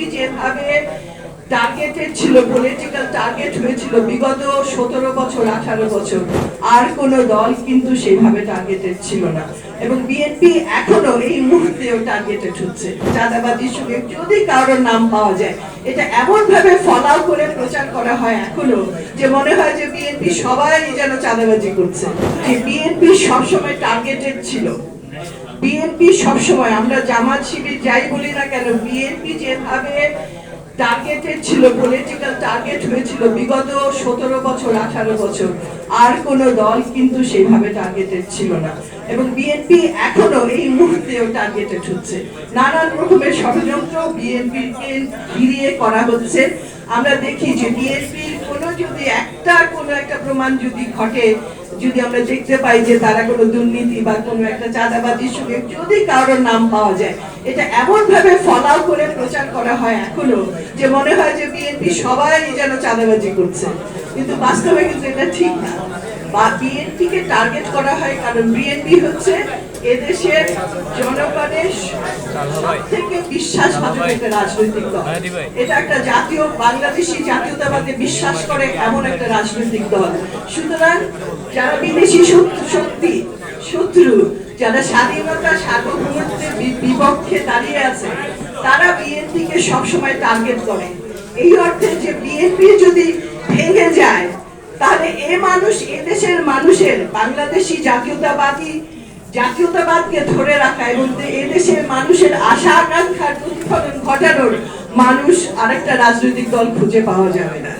BNP যেভাবে targeted ছিল political target হয়েছিল বিগত সতেরো বছর, আঠারো বছর, আর কোন দল কিন্তু সেভাবে টার্গেটেড ছিল না। এবং বিএনপি এখনও এই মুহূর্তেও টার্গেটেড হচ্ছে। চাঁদাবাজির সঙ্গে যদি কারোর নাম পাওয়া যায়, এটা এমন ভাবে ফলাও করে প্রচার করা হয় এখনও যে মনে হয় যে বিএনপি সবাই যেন চাঁদাবাজি করছে। যে বিএনপি সবসময় টার্গেটেড ছিল। বিএনপি সবসময়, আমরা জামাত শিবির যাই বলি না কেন, বিএনপি যেভাবে টার্গেটেড ছিল পলিটিক্যাল টার্গেট হয়েছিল বিগত সতেরো বছর, আঠারো বছর, আর কোন দল কিন্তু সেভাবে টার্গেটেড ছিল না। এবং বিএনপি এখনও এই মুহূর্তেও টার্গেটেড হচ্ছে। নানান রকমের ষড়যন্ত্র বিএনপিকে ঘিরিয়ে করা হচ্ছে। আমরা দেখি যে বিএনপির কোনো যদি একটা, কোনো একটা প্রমাণ যদি ঘটে যদি আমরা দেখতে পাই যে তারা কোনো দুর্নীতি বা কোনো একটা চাঁদাবাজির সঙ্গে যদি কারোর নাম পাওয়া যায়, এটা এমন ভাবে ফলাও করে প্রচার করা হয় এখনও যে মনে হয় যে বিএনপি সবাই যেন চাঁদাবাজি করছে। কিন্তু বাস্তবে কিন্তু এটা ঠিক না। বা বিএনপি কে টার্গেট করা হয় কারণ বিএনপি হচ্ছে এদেশের জনগণের থেকে বিশ্বাস রাজনৈতিক দল। এটা একটা জাতীয় বাংলাদেশি জাতীয়তাবাদে বিশ্বাস করে এমন একটা রাজনৈতিক দল। সুতরাং যারা বিদেশি শক্তি শত্রু যারা স্বাধীনতা সার্বভৌমত্বের বিপক্ষে দাঁড়িয়ে আছে তারা বিএনপি কে সবসময় টার্গেট করে। এই অর্থে যে বিএনপি যদি ভেঙে যায় তাহলে এ মানুষ এদেশের মানুষের বাংলাদেশি জাতীয়তাবাদী জাতীয়তাবাদকে ধরে রাখা এবং এদেশের মানুষের আশা আকাঙ্ক্ষার প্রতিফলন ঘটানোর মানুষ আরেকটা রাজনৈতিক দল খুঁজে পাওয়া যাবে না।